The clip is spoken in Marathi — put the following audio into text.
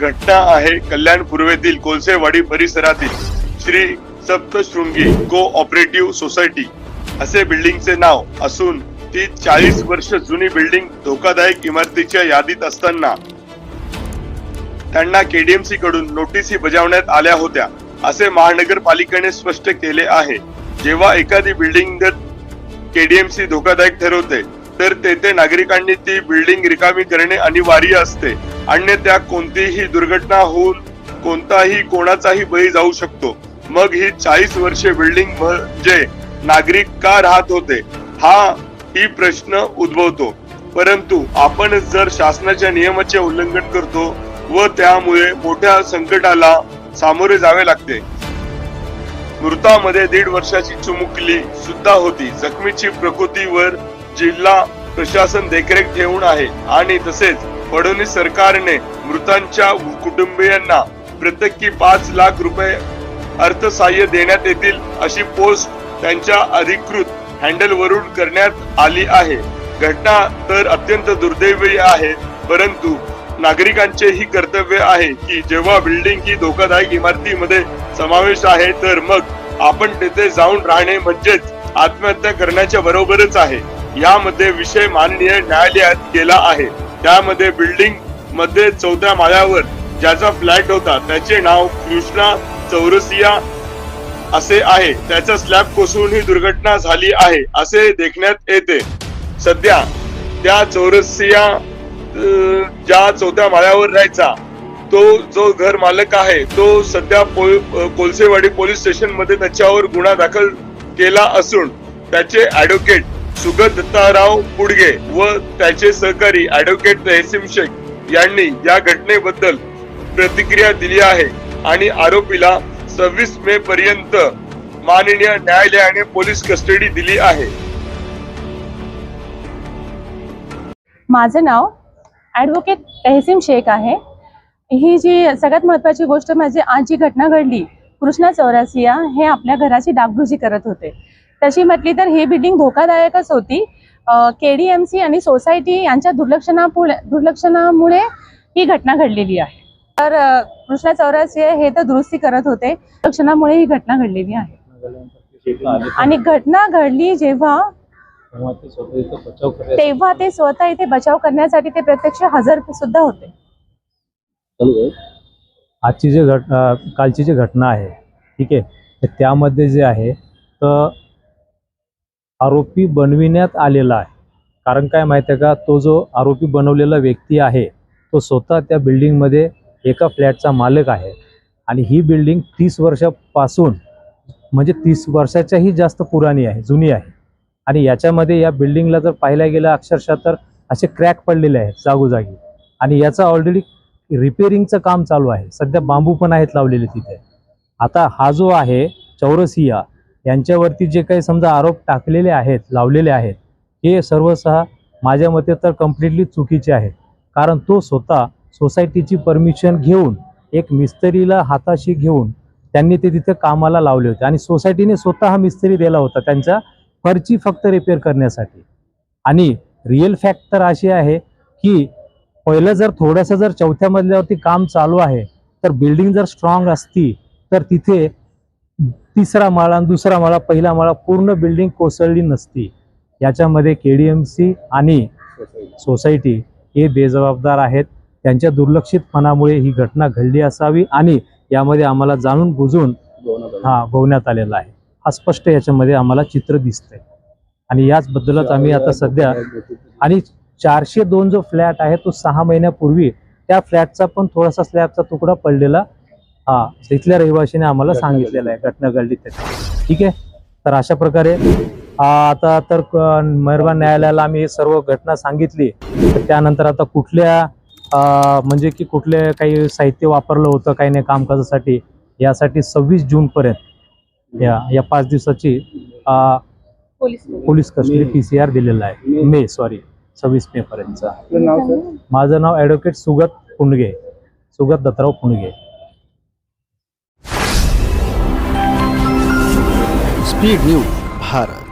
घटना आहे कल्याण पूर्वेतील कोलसेवाडी परिसरातील श्री सप्तशृंगी को ऑपरेटिव्ह सोसायटी. असे बिल्डिंगचे नाव असून ती चाळीस वर्ष जुनी बिल्डिंग धोकादायक इमारतीच्या यादीत असताना त्यांना केडीएमसी कडून नोटीसी बजावण्यात आल्या होत्या असे महानगरपालिकेने स्पष्ट केले आहे. जेव्हा एखादी बिल्डिंग केडीएमसी धोकादायक ठरवते तर तेथे नागरिकांनी ती बिल्डिंग रिकामी करणे अनिवार्य असते. अन्यथा कोणतीही दुर्घटना होऊन कोणताही कोणाचाही बळी जाऊ शकतो. मग ही चाळीस वर्षे बिल्डिंग म्हणजे नागरिक का राहत होते? हा ही प्रश्न उद्भवतो. परंतु आपण जर शासनाच्या नियमाचे उल्लंघन करतो व त्यामुळे मोठ्या संकटाला सामोरे जावे लागते. मृतामध्ये दीड वर्षाची चुमुकली सुद्धा होती. जखमीची प्रकृतीवर जिल्हा प्रशासन देखरेख ठेवून आहे. आणि तसेच फडणवीस सरकारने मृतांच्या कुटुंबियांना प्रत्येकी पाच लाख रुपये अर्थसहाय्य देण्यात येतील अशी पोस्ट त्यांच्या अधिकृत हँडल वरून करण्यात आली आहे. घटना तर अत्यंत दुर्दैवी आहे परंतु नागरिकांचे ही कर्तव्य आहे की जेव्हा बिल्डिंग ही धोकादायक इमारतीमध्ये समावेश आहे तर मग आपण तेथे जाऊन राहणे म्हणजेच आत्महत्या करण्याच्या बरोबरच आहे. यामध्ये विषय माननीय न्यायालयात गेला आहे. त्यामध्ये बिल्डिंगमध्ये चौथ्या माळ्यावर ज्याचा फ्लॅट होता त्याचे नाव कृष्णा चौरसिया असे आहे. त्याचा स्लॅब कोसळून ही दुर्घटना झाली आहे असे देखण्यात येते. सध्या त्या चौरसिया ज्या चौथ्या माळ्यावर राहायचा तो जो घर मालक आहे तो सध्या कोलसेवाडी पोलीस स्टेशनमध्ये त्याच्यावर गुन्हा दाखल केला असून त्याचे ऍडव्होकेट सुगत दत्ताराव पुडगे व त्याचे सहकारी ऍडव्होकेट तहसीम शेख यांनी या घटनेबद्दल प्रतिक्रिया दिली आहे आणि आरोपीला सव्वीस मे पर्यंत माननीय न्यायालयाने पोलीस कस्टडी दिली आहे. माझं नाव ॲडव्होकेट तहसीम शेख आहे. ही जी सगळ्यात महत्त्वाची गोष्ट म्हणजे आज जी घटना घडली कृष्णा चौरासिया हे आपल्या घराची डागडुजी करत होते. तशी म्हटली तर ही बिल्डिंग धोकादायकच होती. के डी एम सी आणि सोसायटी यांच्या दुर्लक्षणामुळे दुर्लक्षणामुळे ही घटना घडलेली आहे. तर कृष्णा चौरासिया हे तर दुरुस्ती करत होते. दुर्लक्षणामुळे ही घटना घडलेली आहे. आणि घटना घडली जेव्हा तेव्हा ते स्वतः इथे बचाव करण्यासाठी ते प्रत्यक्ष हजर सुद्धा होते. आजची जी घट कालची जी घटना आहे ठीक आहे तर त्यामध्ये जे आहे तर आरोपी बनविण्यात आलेला आहे. कारण काय माहिती आहे का? तो जो आरोपी बनवलेला व्यक्ती आहे तो स्वतः त्या बिल्डिंगमध्ये एका फ्लॅटचा मालक आहे. आणि ही बिल्डिंग तीस वर्षापासून म्हणजे तीस वर्षाच्याही जास्त पुराणी आहे जुनी आहे. आणि याच्यामध्ये या बिल्डिंगला जर पाहायला गेलं अक्षरशः तर असे क्रॅक पडलेले आहेत जागोजागी. आणि याचा ऑलरेडी रिपेरिंगचं काम चालू आहे. सध्या बांबू पण आहेत लावलेले तिथे. आता हा जो आहे चौरसिया यांच्यावरती जे काही समजा आरोप टाकलेले आहेत लावलेले आहेत हे सर्वसह माझ्या मते तर कम्प्लिटली चुकीचे आहेत. कारण तो स्वतः सोसायटीची परमिशन घेऊन एक मिस्त्रीला हाताशी घेऊन त्यांनी ते तिथे कामाला लावले होते. आणि सोसायटीने स्वतः हा मिस्त्री दिला होता त्यांच्या फरची फक्त रिपेअर करण्यासाठी. आणि रिअल फॅक्ट तर अशी आहे की पहिलं जर थोडंसं जर चौथ्या मजल्यावरती काम चालू आहे तर बिल्डिंग जर स्ट्रॉंग असती तर तिथे तिसरा माळा आणि दुसरा माळा पहिला माळा पूर्ण बिल्डिंग कोसळली नसती. याच्यामध्ये के डी एम सी आणि सोसायटी हे बेजबाबदार आहेत. त्यांच्या दुर्लक्षितपणामुळे ही घटना घडली असावी आणि यामध्ये आम्हाला जाणून बुजून हा गोवण्यात आलेला आहे. हा स्पष्ट याच्यामध्ये आम्हाला चित्र दिसतंय. आणि याचबद्दलच आम्ही आता सध्या आणि चारशे दोन जो फ्लॅट आहे तो सहा महिन्यापूर्वी त्या फ्लॅटचा पण थोडासा स्लॅबचा तुकडा पडलेला हा इथल्या रहिवाशीने आम्हाला सांगितलेला आहे घटना घडली त्याची. ठीक आहे? तर अशा प्रकारे आ, आता तर मेहरबान न्यायालयाला आम्ही हे सर्व घटना सांगितली. तर त्यानंतर आता कुठल्या म्हणजे की कुठले काही साहित्य वापरलं होतं काही नाही कामकाजासाठी यासाठी सव्वीस जूनपर्यंत या या पाच दिवसाची आ, police police custody P C R दिलेला आहे. मे. सॉरी सव्वीस मे पर्यंतचा. माझं नाव advocate Sugat Pundge Sugat Dattarao Pundge. Speed news Bharat